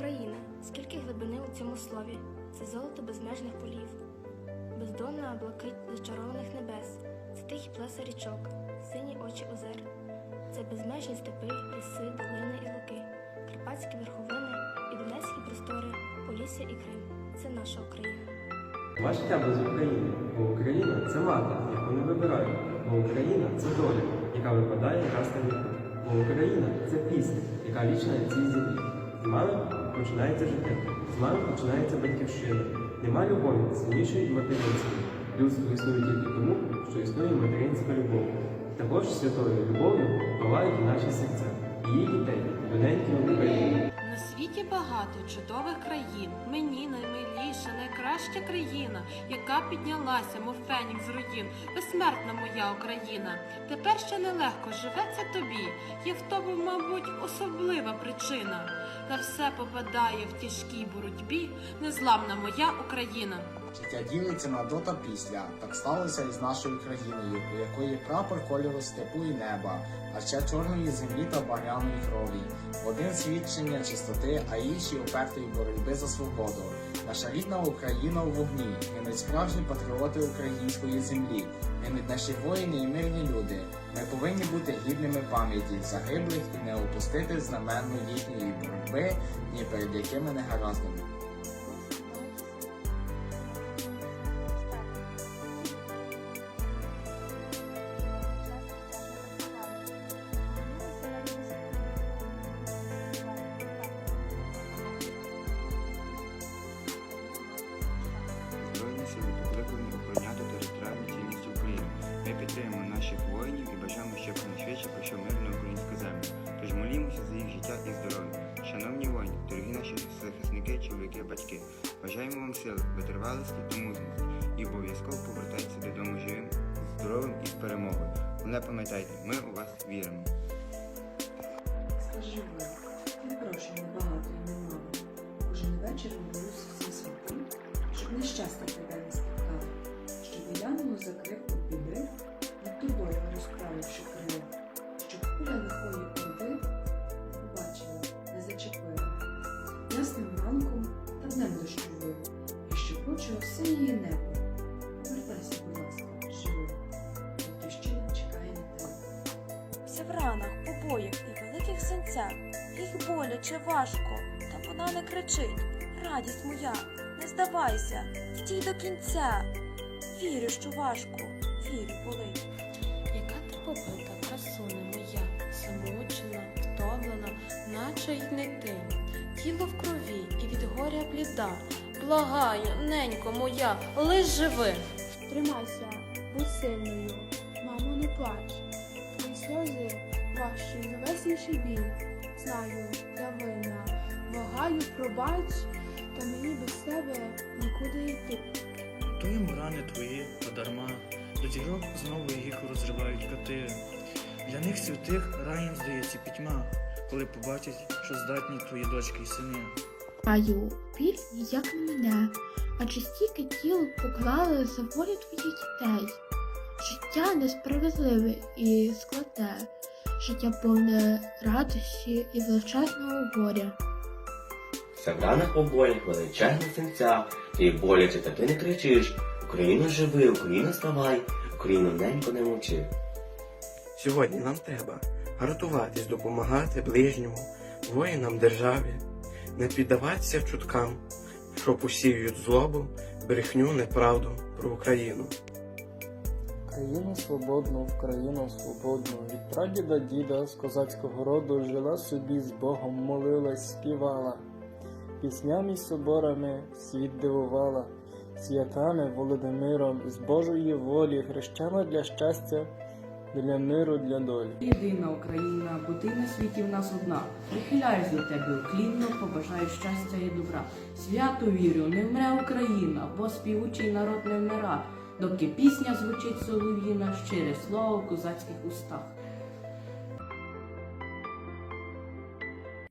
Україна, скільки глибини у цьому слові, це золото безмежних полів, бездонна блакить зачарованих небес, це тихі плеса річок, сині очі озер, це безмежні степи, ліси, долини і луки, карпатські верховини і донецькі простори, Полісся і Крим. Це наша Україна. Нема життя без України, бо Україна це мати, яку не вибирають, бо Україна це доля, яка випадає раз на віку. Бо Україна це пісня, яка вічна на цій землі. Мами починається життя, з починається батьківщина. Нема любові сильнішої від материнської. Людство існує тільки тому, що існує материнська любов. Також святою любов'ю палають наші серця, її дітей, доненьки України. На світі багато чудових країн. Мені наймиліша, найкраща країна, яка піднялася, мов фенік з руїн. Безсмертна моя Україна. Тепер ще нелегко живеться тобі. Є в тому, мабуть, особлива причина. Та все попадає в тяжкій боротьбі. Незламна моя Україна. Життя ділиться на до та після. Так сталося і з нашою країною, у якої прапор кольору степу і неба, а ще чорної землі та багряної крові. Один свідчення чистоти, а інший упертої боротьби за свободу. Наша рідна Україна у вогні, гинуть справжні патріоти української землі, гинуть наші воїни і мирні люди. Ми повинні бути гідними пам'яті загиблих і не опустити знаменну їхньої боротьби, ні перед якими негараздами. Сили покликані охороняти територіальну цілісність України. Ми підтримуємо наших воїнів і бажаємо, щоб найшвидше пройшов мир на українську землю. Тож молімося за їх життя і здоров'я. Шановні воїни, дорогі наші захисники, чоловіки, батьки, бажаємо вам сили, витривалості та мужності і обов'язково повертайтеся додому живим, здоровим і з перемогою. Головне пам'ятайте, ми у вас віримо. Скажи ви, не прошу багато і не мало. Кожен вечір молюся всім святим, щоб не спіткало, щоб глянуло за криху біди, над тобою розправивши крило, щоб куля лихої орди побачила, не зачепила. Ясним ранком та днем дощовим, і щоб почув все її небо. Повертайся, будь ласка, живий. Чекає на тебе. Вся в ранах, побоях і великих синцях, їх боляче важко, та вона не кричить. Радість моя, не здавайся, стій до кінця. Вірю, що важко, вірю, болить. Яка ти побита, красуня моя, замучена, втомлена, наче й не ти. Тіло в крові і від горя бліда. Благаю, ненько моя, лиш живи. Тримайся, будь сильною, мамо, не плач. Твої сльози важчі за весь інший біль. Знаю, я винна. Благаю, пробач, та мені без тебе нікуди йти. Готуємо рани твої подарма, до дірок знову їх розривають коти. Для них святих раєм здається пітьма, коли побачать, що здатні твої дочки й сини. Маю біль як на мене, адже стільки тіл поклали за волю твоїх дітей. Життя несправедливе і складне, життя повне радості і величезного горя. Ранах побоях, величезних синця, ти боляче, та ти не кричиш. Україно живи, Україно ставай, Україно ненько не мовчи. Сьогодні нам треба гартуватись, допомагати ближньому, воїнам державі, не піддаватися чуткам, що посіюють злобу, брехню, неправду про Україну. Країну свободну, в країну свободну, від прадіда діда з козацького роду жила собі з Богом, молилась, співала, піснями соборами світ дивувала, святами Володимиром з Божої волі, хрещена для щастя, для миру, для долі. Єдина Україна, бо ти на світі в нас одна. Прихиляюсь до тебе уклінно, побажаю щастя і добра. Свято вірю, не вмре Україна, бо співучий народ не вмира. Доки пісня звучить солов'їна, щире слово в козацьких устах.